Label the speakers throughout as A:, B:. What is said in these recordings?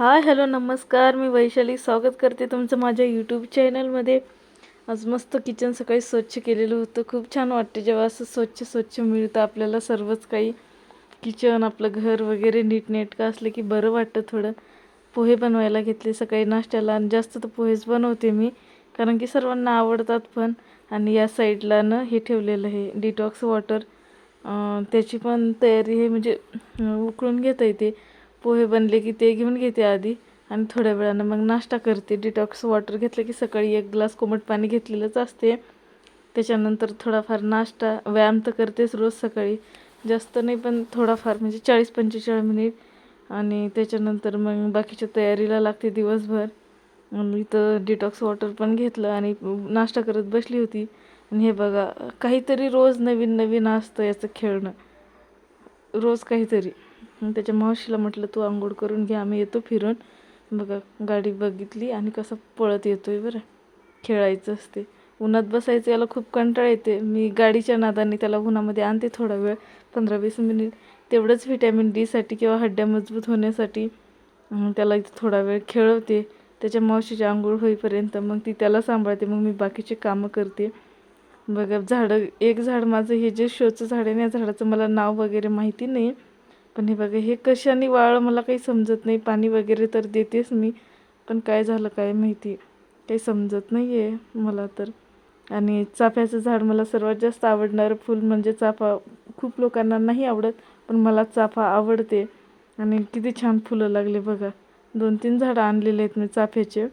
A: Hi hello नमस्कार. मी वैशाली स्वागत करते तुमचं माझ्या यूट्यूब चॅनलमध्ये आज मस्त किचन सकाळी स्वच्छ केलेलं होतं. खूप छान वाटते जेव्हा असं स्वच्छ स्वच्छ मिळतं आपल्याला सर्वच काही. किचन आपलं घर वगैरे नीटनेटकं असलं की बरं वाटतं थोडं. पोहे बनवायला घेतले सकाळी नाश्त्याला आणि जास्त तर पोहेच बनवते मी कारण की सर्वांना आवडतात पण. आणि या साईडला न हे ठेवलेलं आहे डिटॉक्स वॉटर त्याची पण तयारी आहे म्हणजे उकळून घेता येते. पोहे बनले की ते घेऊन घेते आधी आणि थोड्या वेळानं मग नाश्ता करते. डिटॉक्स वॉटर घेतलं की सकाळी एक ग्लास कोमट पाणी घेतलेलंच असते. त्याच्यानंतर थोडाफार नाश्ता व्यायाम तर करतेच रोज सकाळी. जास्त नाही पण थोडाफार म्हणजे चाळीस पंचेचाळीस मिनिट. आणि त्याच्यानंतर मग बाकीच्या तयारीला लागते दिवसभर. मी इथं डिटॉक्स वॉटर पण घेतलं आणि नाश्ता करत बसली होती. आणि हे बघा काहीतरी रोज नवीन नवीन असतं याचं खेळणं. रोज काहीतरी. त्याच्या मावशीला म्हटलं तू आंघोळ करून घे आम्ही येतो फिरून. बघा गाडी बघितली आणि कसं पळत येतो आहे बरं. खेळायचं असते. उन्हात बसायचं याला खूप कंटाळा येते. मी गाडीच्या नादाने त्याला उन्हामध्ये आणते थोडा वेळ पंधरा वीस मिनिट. तेवढंच व्हिटॅमिन डीसाठी किंवा हड्ड्या मजबूत होण्यासाठी त्याला इथं थोडा वेळ खेळवते. त्याच्या मावशीची आंघोळ होईपर्यंत मग ती त्याला सांभाळते. मग मी बाकीचे कामं करते. बघा झाडं एक झाड माझं हे जे शोचं झाड आहे ना या झाडाचं मला नाव वगैरे माहिती नाही. पण हे बघा हे कशाने वाळ मला काही समजत नाही. पाणी वगैरे तर देतेच मी पण काय झालं काय माहिती. काही समजत नाही आहे मला तर. आणि चाफ्याचं झाड मला सर्वात जास्त आवडणारं फूल म्हणजे चाफा खूप लोकांना नाही आवडत पण मला चाफा आवडते. आणि किती छान फुलं लागले बघा. दोन तीन झाडं आणलेले आहेत मी चाफ्याचे.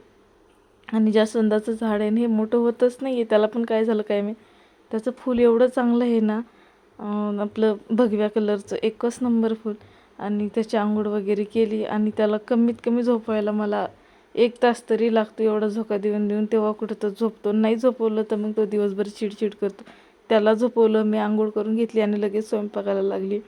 A: आणि जास्वंदाचं झाड आहे हे मोठं होतच नाही आहे त्याला पण काय झालं काय मी त्याचं फूल एवढं चांगलं आहे ना आपलं भगव्या कलरचं एकच नंबर फूल आणि त्याची आंघोळ वगैरे केली आणि त्याला कमीत कमी झोपवायला मला एक तास तरी लागतो एवढा झोका देऊन देऊन. तेव्हा कुठं तर झोपतो. नाही झोपवलं तर मग तो दिवसभर चिडचिड करतो. त्याला झोपवलं मी आंघोळ करून घेतली आणि लगेच स्वयंपाकाला लागली.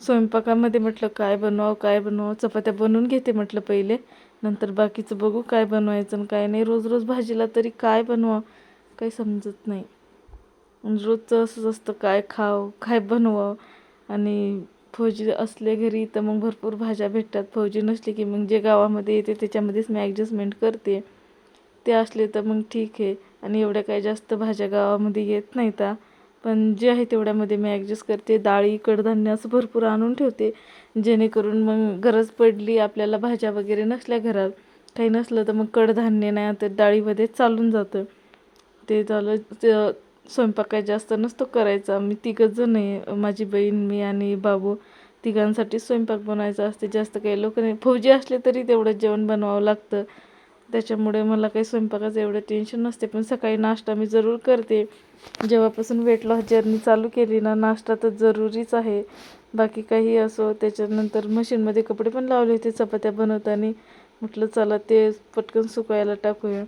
A: स्वयंपाकामध्ये म्हटलं काय बनवावं काय बनवावं? चपात्या बनवून घेते म्हटलं पहिले. नंतर बाकीचं बघू काय बनवायचं आणि काय नाही. रोज रोज भाजीला तरी काय बनवावं? काही समजत नाही. रोजचं असंच असतं काय खाव काय बनवावं. आणि फौजी असले घरी तर मग भरपूर भाज्या भेटतात. फौजी नसली की मग जे गावामध्ये येते त्याच्यामध्येच मी ॲडजस्टमेंट करते. ते असले तर मग ठीक आहे. आणि एवढ्या काही जास्त भाज्या गावामध्ये येत नाहीत. आ. पण जे आहे तेवढ्यामध्ये मी ॲडजस्ट करते. डाळी कडधान्य असं भरपूर आणून ठेवते. जेणेकरून मग गरज पडली आपल्याला भाज्या वगैरे नसल्या घरात. काही नसलं तर मग कडधान्य नाही तर डाळीमध्ये चालून जातं. ते झालं स्वयंपाक काय जास्त नसतो करायचा. मी तिघंच जण आहे. माझी बहीण मी आणि बाबू तिघांसाठी स्वयंपाक बनवायचा असते. जास्त काही लोक नाही. फौजी असले तरी तेवढं जेवण बनवावं लागतं. त्याच्यामुळे मला काही स्वयंपाकाचं एवढं टेन्शन नसते. पण सकाळी नाश्ता मी जरूर करते. जेव्हापासून वेट लॉस जर्नी चालू केली ना नाश्ता तर जरुरीच आहे. बाकी काही असो त्याच्यानंतर मशीनमध्ये कपडे पण लावले होते चपात्या बनवताना. म्हटलं चला ते पटकन सुकवायला टाकूया.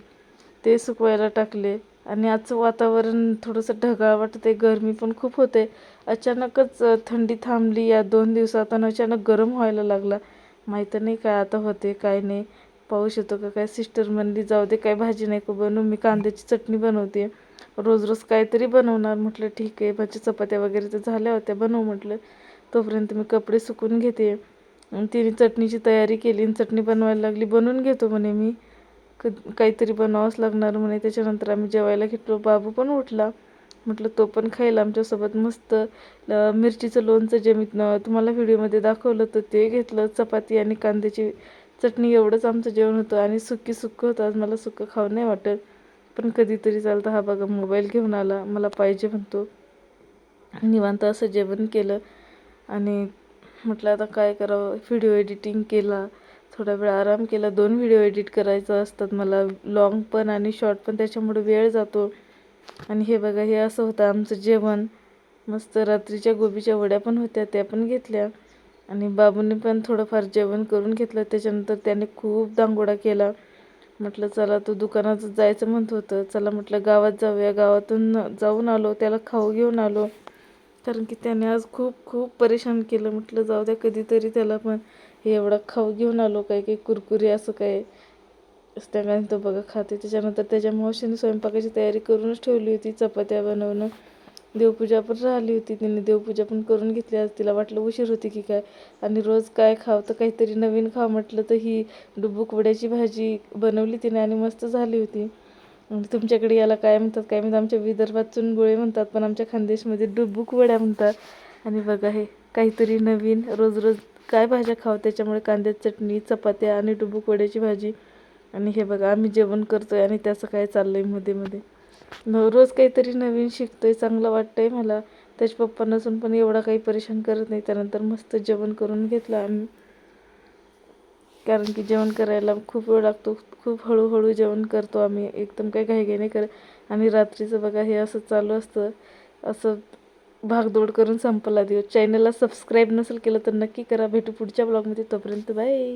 A: ते सुकवायला टाकले. आणि आजचं वातावरण थोडंसं ढगाळ वाटत आहे गरमी पण खूप होते. अचानकच थंडी थांबली या दोन दिवसात आणि अचानक गरम व्हायला लागला. माहीत नाही काय आता होते काय नाही. पाऊस येतो का काय? सिस्टर म्हणली जाऊ दे काय भाजी नाही का बनवू मी कांद्याची चटणी बनवते रोज रोज काहीतरी बनवणार. म्हटलं ठीक आहे भाजी चपात्या वगैरे तर झाल्या होत्या बनवू म्हटलं. तोपर्यंत मी कपडे सुकून घेते. आणि तिने चटणीची तयारी केली आणि चटणी बनवायला लागली. बनवून घेतो म्हणे मी. क काहीतरी बनवावंच लागणार म्हणे. त्याच्यानंतर आम्ही जेवायला घेतलो. बाबू पण उठला. म्हटलं तो पण खाईल आमच्यासोबत मस्त. मिरचीचं लोणचं जे मी तुम्हाला व्हिडिओमध्ये दाखवलं तर ते घेतलं. चपाती आणि कांद्याची चटणी एवढंच आमचं जेवण होतं. आणि सुक्की सुकं होतं. आज मला सुकं खावं नाही वाटत. पण कधीतरी चालतं. हा बघा मोबाईल घेऊन आला. मला पाहिजे म्हणतो. निवांत असं जेवण केलं. आणि म्हटलं आता काय करावं? व्हिडिओ एडिटिंग केला. थोडा वेळ आराम केला. दोन व्हिडिओ एडिट करायचं असतात मला. लॉंग पण आणि शॉर्ट पण. त्याच्यामुळे वेळ जातो. आणि हे बघा हे असं होतं आमचं जेवण. मस्त रात्रीच्या गोबीच्या वड्या पण होत्या. त्या पण घेतल्या. आणि बाबूंनी पण थोडंफार जेवण करून घेतलं. त्याच्यानंतर त्याने खूप दांगोडा केला. म्हटलं चला तो दुकानात जायचं म्हणत होतं. चला म्हटलं गावात जाऊया. गावातून जाऊन आलो. त्याला खाऊ घेऊन आलो. कारण की त्याने आज खूप खूप परेशान केलं. म्हटलं जाऊ द्या कधीतरी त्याला पण. हे एवढा खाऊ घेऊन आलो काय काही कुरकुरी असं काय. त्यामुळे तो बघा खाते. त्याच्यानंतर त्याच्या मावशीने स्वयंपाकाची तयारी करूनच ठेवली होती चपात्या बनवणं. देवपूजा पण राहिली होती तिने देवपूजा पण करून घेतली. आज तिला वाटलं उशीर होती की काय. आणि रोज काय खाव तर काहीतरी नवीन खाव म्हटलं तर ही डुबुकवड्याची भाजी बनवली तिने आणि मस्त झाली होती. आणि तुमच्याकडे याला काय म्हणतात काय म्हणतात आमच्या विदर्भात चुनबोळे म्हणतात पण आमच्या खानदेशमध्ये डुबुकवड्या म्हणतात. आणि बघा हे काहीतरी नवीन रोज रोज काय भाज्या खावं त्याच्यामुळे कांद्याची चटणी चपात्या आणि डुबूक वड्याची भाजी. आणि हे बघा आम्ही जेवण करतो आहे आणि त्याचं काय चाललंयमध्ये मध्ये. रोज काहीतरी नवीन शिकतो आहे चांगलं वाटतं आहे मला. त्याच्या पप्पा नसून पण एवढा काही परेशान करत नाही. त्यानंतर मस्त जेवण करून घेतलं आम्ही. कारण की जेवण करायला खूप वेळ लागतो. खूप हळूहळू जेवण करतो आम्ही. एकदम काही घाईघाई नाही करत. आणि रात्रीचं बघा हे असं चालू असतं. असं भागदौड करून संपला दिवस. चॅनलला सबस्क्राईब नसेल केलं तर नक्की करा. भेटू पुढच्या ब्लॉगमध्ये तोपर्यंत बाय